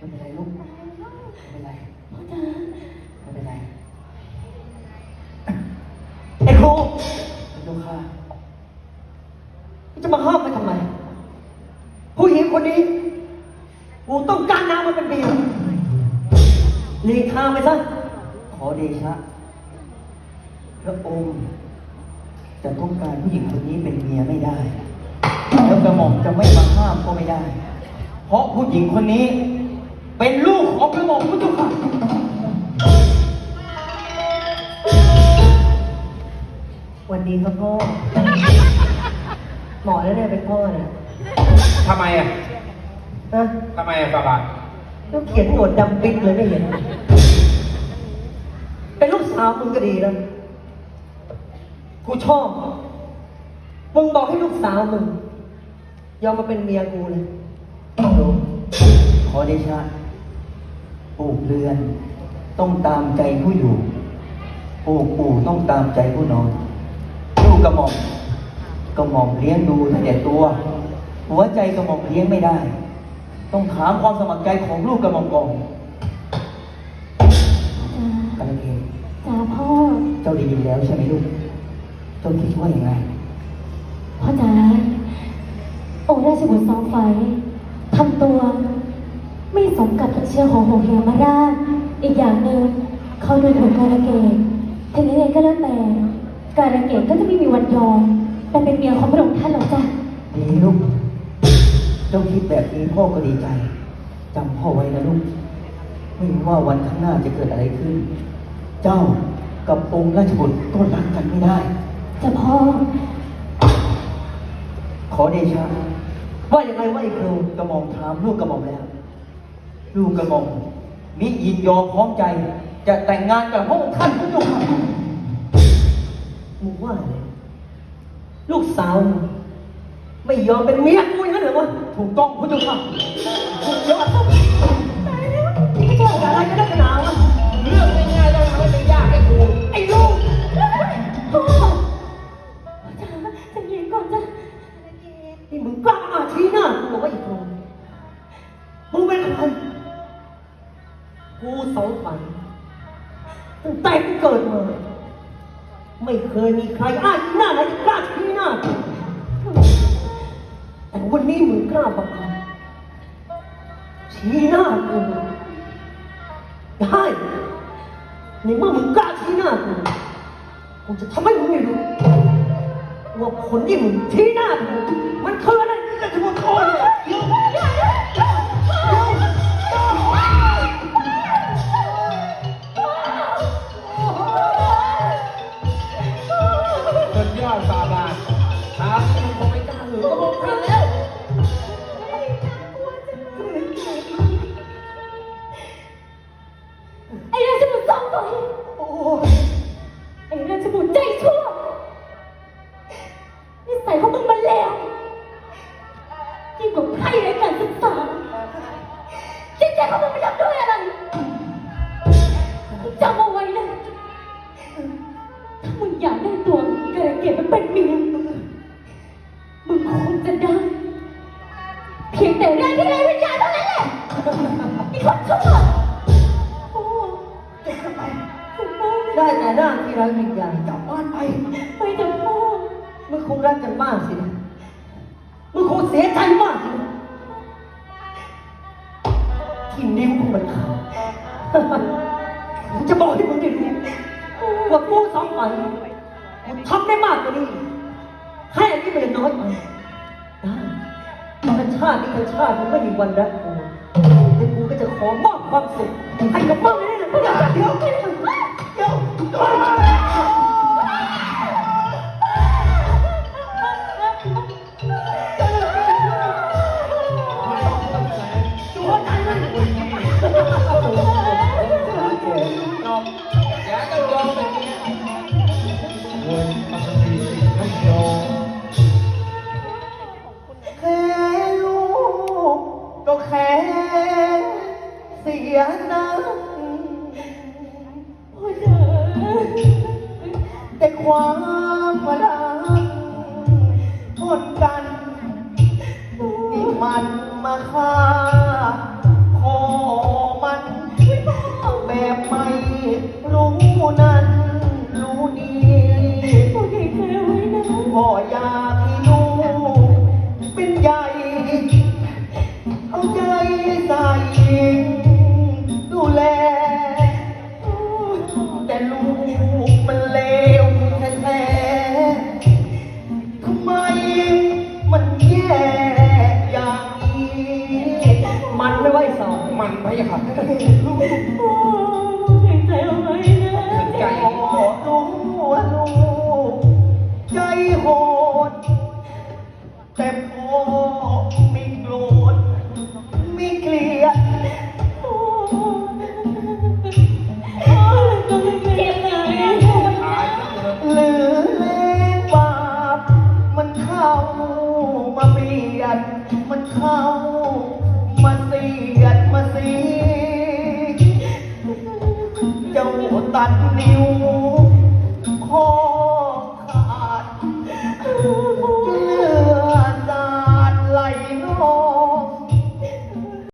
ไม่เป็นไรลูกไม่เป็นไรพ่อจ๋าไม่เป็นไรไอ้ครูพระเจ้าค่ะจะมาห้ามไปทำไม ผู้หญิงคนนี้กูต้องการนางมาเป็นเบียหลีกทางไปซะขอเดชะพระองค์จะต้องการผู้หญิงคนนี้เป็นเมียไม่ได้ แล้วกระหม่อมจะไม่มาห้ามก็ไม่ได้ เพราะผู้หญิงคนนี้ เป็นลูกของกระหม่อมพระเจ้าค่ะวันดีครับพ่อ หมอแล้วเนี่ยเป็นพ่อเนี่ยทำไมอะนะทำไมอะฟาบาทต้องเขียนหนวดดำปิดเลยไม่เห็น เป็นลูกสาวมึงก็ดีแล้ว กูชอบ มึงบอกให้ลูกสาวมึง ยอมมาเป็นเมียกูเลยดูขอเดชะ ปลูกเรือน ต้องตามใจผู้อยู่ปลูกปู่ต้องตามใจผู้นอนลูกกระหม่อมกระหม่อมเลี้ยงดูตั้งแต่ตัว หัวใจกระหม่อมเลี้ยงไม่ได้ ต้องถามความสมัครใจของลูกกระหม่อมก่อนกันเองจ้าพ่อ เจ้าได้ยินแล้วใช่ไหมลูก เจ้าคิดว่าอย่างไรพ่อจ๋าองค์ราชบุตรสองไฟทำตัวไม่สม กับเชื้อของหงเหมราชอีกอย่างหนึ่งเขาดูถูกการะเกดถึงยังไงก็แล้วแต่การะเกดก็จะไม่มีวันยอมแต่เป็นเมียของพระองค์ท่านหรอกจ้ะดีลูกเจ้าคิดแบบนี้พ่อก็ดีใจจำพ่อไว้นะลูกไม่ว่าวันข้างหน้าจะเกิดอะไรขึ้น เจ้ากับองค์ราชบุตรก็รักกันไม่ได้จ้ะพ่อ ขอเดชะว่าอย่างไรว่าไอ้ครูกระหม่อมถามลูกกระหม่อมแล้ว ลูกกระหม่อมมิยินยอมพร้อมใจ จะแต่งงานกับพระองค์ท่านพระเจ้าค่ะมึงว่าอะไรลูกสาวมึงไม่ยอมเป็นเมียกูอย่างนั้นเหรอวะถูกต้องพระเจ้าค่ะถูกยอดต้องตายแล้วไม่ใช่อะไรกันนักหนาวะเรื่องง่ายๆแล้วทำให้เป็นยากให้กูไอ้ลูกพ่อจ๋าจะเย็นก่อนจ้ะนี่มึงกล้าอาชี้หน้า แต่กูเกิดมาไม่เคยมีใครอ้าชี้หน้าไหนกล้าชี้หน้ากูแต่วันนี้มึงกล้าบังคับชี้หน้ากูได้ในเมื่อมึงกล้าชี้หน้ากูกูจะทำให้มึงได้รู้ว่าผลที่มึงชี้หน้ากูมันคืออะไรกันทั้งหมดคน เกดมันเป็นเมียมึงคงจะได้ เพียงแต่ร่างที่ไร้วิญญาณเท่านั้นแหละไอ้คนชั่วโอ้จะทำไมคุณพ่อได้แต่ร่างที่ไร้วิญญาณกลับบ้านไปไปเถอะพ่อมึงคงรักกันมากสินะมึงคงเสียใจมากสินะที่นิ้วของมันขาดผมจะบอกให้มึงได้รู้ว่ากูสองฝั นกูทำได้มากกว่านี้แค่นี้มันยังน้อยไปได้ธรรมชาตินี่ธรรมชาติมันไม่มีวันรักกูแต่กูก็จะขอมอบความสุขให้กับมึงเลยนะเดี๋ยวเดี๋ยวเดี๋ยว ความระดังกดกันนี่มันมาฆ่าคอมันแบบไม่รู้นั้นรู้นี้ใหญ่พ่ออยากให้ลูกเป็นใหญ่ เอาใจใส่ ลูกโอ้ยใจเอาไว้นะไก่รู้ว่าลูกใจโหดแต่ เจ้าตัดนิ้ว